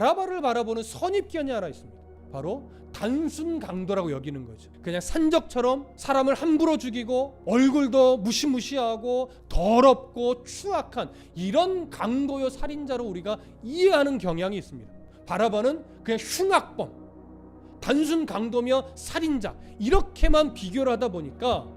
바라바를 바라보는 선입견이 하나 있습니다. 바로 단순 강도라고 여기는 거죠. 그냥 산적처럼 사람을 함부로 죽이고 얼굴도 무시무시하고 더럽고 추악한 이런 강도요 살인자로 우리가 이해하는 경향이 있습니다. 바라바는 그냥 흉악범, 단순 강도며 살인자 이렇게만 비교를 하다 보니까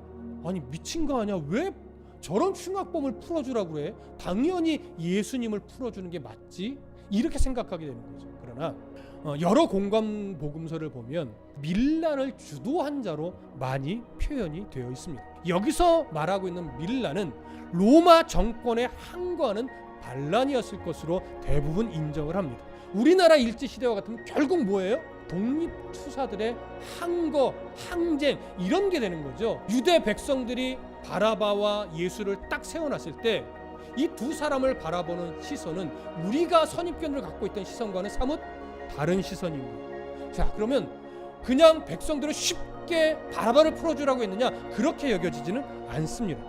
아니 미친 거 아니야? 왜 저런 흉악범을 풀어주라고 그래? 당연히 예수님을 풀어주는 게 맞지? 이렇게 생각하게 되는 거죠. 그러나 어, 여러 공간 복음서를 보면 밀란을 주도한 자로 많이 표현이 되어 있습니다. 여기서 말하고 있는 밀란은 로마 정권의 항거하는 반란이었을 것으로 대부분 인정을 합니다. 우리나라 일제 시대와 같으면 결국 뭐예요? 독립 투사들의 항거, 항쟁 이런 게 되는 거죠. 유대 백성들이 바라바와 예수를 딱 세워놨을 때 이 두 사람을 바라보는 시선은 우리가 선입견을 갖고 있던 시선과는 사뭇 다른 시선입니다. 자, 그러면 그냥 백성들을 쉽게 바라바를 풀어주라고 했느냐? 그렇게 여겨지지는 않습니다.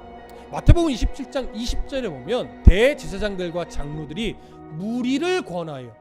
마태복음 27장 20절에 보면 대제사장들과 장로들이 무리를 권하여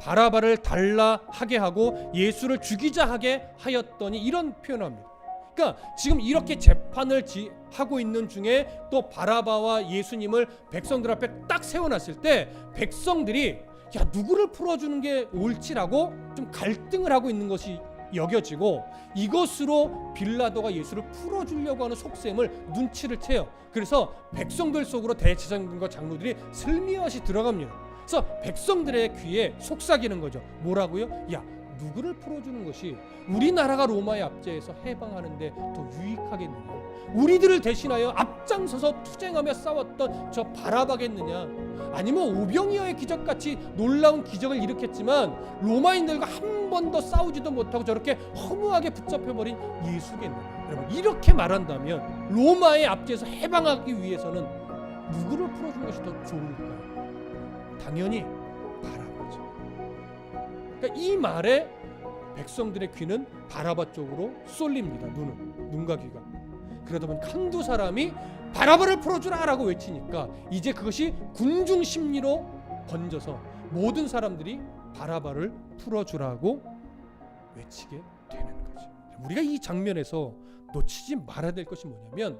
바라바를 달라 하게 하고 예수를 죽이자 하게 하였더니 이런 표현을 합니다. 그러니까 지금 이렇게 재판을 지, 하고 있는 중에 또 바라바와 예수님을 백성들 앞에 딱 세워놨을 때 백성들이 야 누구를 풀어주는 게 옳지라고 좀 갈등을 하고 있는 것이 여겨지고 이것으로 빌라도가 예수를 풀어주려고 하는 속셈을 눈치를 채요. 그래서 백성들 속으로 대제사장과 장로들이 슬미엇이 들어갑니다. 그래서 백성들의 귀에 속삭이는 거죠. 뭐라고요? 야 누구를 풀어주는 것이 우리나라가 로마의 압제에서 해방하는데 더 유익하겠느냐? 우리들을 대신하여 앞장서서 투쟁하며 싸웠던 저 바라바겠느냐? 아니면 오병이어의 기적같이 놀라운 기적을 일으켰지만 로마인들과 한 번도 싸우지도 못하고 저렇게 허무하게 붙잡혀버린 예수겠느냐? 여러분 이렇게 말한다면 로마의 압제에서 해방하기 위해서는 누구를 풀어주는 것이 더 좋을까요? 당연히. 그러니까 이 말에 백성들의 귀는 바라바 쪽으로 쏠립니다. 눈은 눈과 귀가. 그러다 보니 한두 사람이 바라바를 풀어주라라고 외치니까 이제 그것이 군중 심리로 번져서 모든 사람들이 바라바를 풀어주라고 외치게 되는 거죠. 우리가 이 장면에서 놓치지 말아야 될 것이 뭐냐면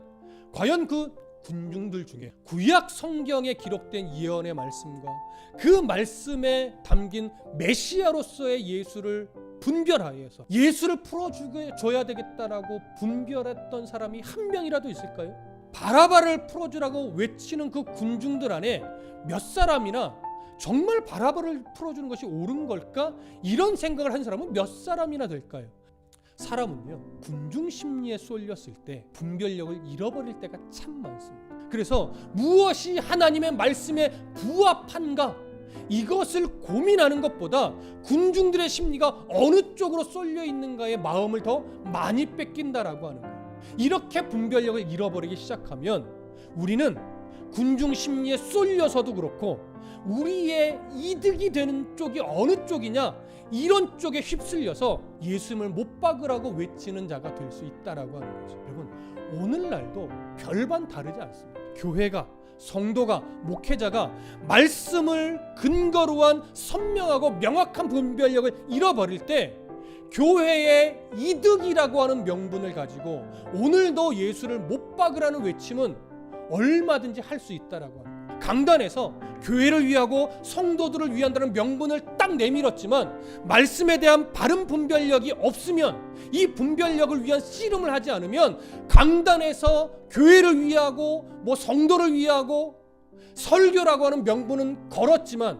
과연 그 군중들 중에 구약 성경에 기록된 예언의 말씀과 그 말씀에 담긴 메시아로서의 예수를 분별하여서 예수를 풀어줘야 되겠다라고 분별했던 사람이 한 명이라도 있을까요? 바라바를 풀어주라고 외치는 그 군중들 안에 몇 사람이나 정말 바라바를 풀어주는 것이 옳은 걸까? 이런 생각을 한 사람은 몇 사람이나 될까요? 사람은요 군중 심리에 쏠렸을 때 분별력을 잃어버릴 때가 참 많습니다. 그래서 무엇이 하나님의 말씀에 부합한가 이것을 고민하는 것보다 군중들의 심리가 어느 쪽으로 쏠려 있는가에 마음을 더 많이 뺏긴다라고 하는 거예요. 이렇게 분별력을 잃어버리기 시작하면 우리는 군중 심리에 쏠려서도 그렇고 우리의 이득이 되는 쪽이 어느 쪽이냐 이런 쪽에 휩쓸려서 예수님을 못 박으라고 외치는 자가 될 수 있다라고 하는 거죠. 여러분 오늘날도 별반 다르지 않습니다. 교회가 성도가 목회자가 말씀을 근거로 한 선명하고 명확한 분별력을 잃어버릴 때 교회의 이득이라고 하는 명분을 가지고 오늘도 예수를 못 박으라는 외침은 얼마든지 할 수 있다라고 합니다. 강단에서 교회를 위하고 성도들을 위한다는 명분을 딱 내밀었지만 말씀에 대한 바른 분별력이 없으면 이 분별력을 위한 씨름을 하지 않으면 강단에서 교회를 위하고 뭐 성도를 위하고 설교라고 하는 명분은 걸었지만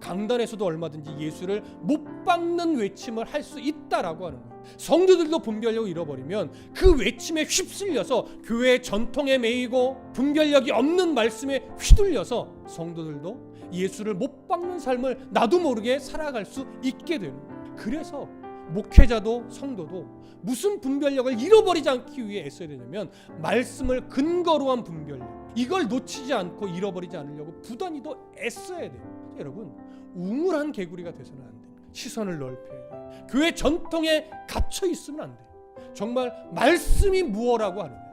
강단에서도 얼마든지 예수를 못 박는 외침을 할 수 있다라고 하는 거예요. 성도들도 분별력을 잃어버리면 그 외침에 휩쓸려서 교회의 전통에 매이고 분별력이 없는 말씀에 휘둘려서 성도들도 예수를 못 박는 삶을 나도 모르게 살아갈 수 있게 되는 거예요. 그래서 목회자도 성도도 무슨 분별력을 잃어버리지 않기 위해 애써야 되냐면 말씀을 근거로 한 분별력 이걸 놓치지 않고 잃어버리지 않으려고 부단히도 애써야 돼요. 여러분 우물한 개구리가 돼서는 안 됩니다. 시선을 넓혀야 돼요. 교회 전통에 갇혀 있으면 안 돼요. 정말 말씀이 무엇라고 하느냐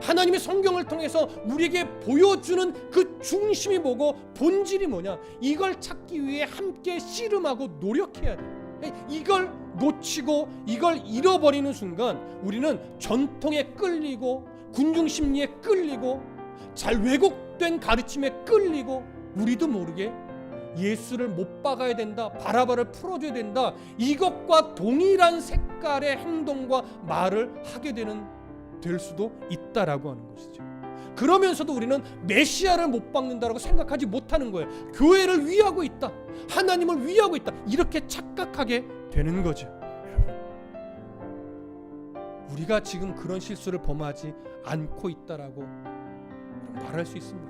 하나님의 성경을 통해서 우리에게 보여주는 그 중심이 뭐고 본질이 뭐냐 이걸 찾기 위해 함께 씨름하고 노력해야 돼 이걸 놓치고 이걸 잃어버리는 순간 우리는 전통에 끌리고 군중 심리에 끌리고 잘 왜곡된 가르침에 끌리고 우리도 모르게 예수를 못 박아야 된다. 바라바를 풀어줘야 된다. 이것과 동일한 색깔의 행동과 말을 하게 되는 될 수도 있다라고 하는 것이죠. 그러면서도 우리는 메시아를 못 박는다라고 생각하지 못하는 거예요. 교회를 위하고 있다. 하나님을 위하고 있다. 이렇게 착각하게 되는 거죠. 우리가 지금 그런 실수를 범하지 않고 있다라고 말할 수 있습니다.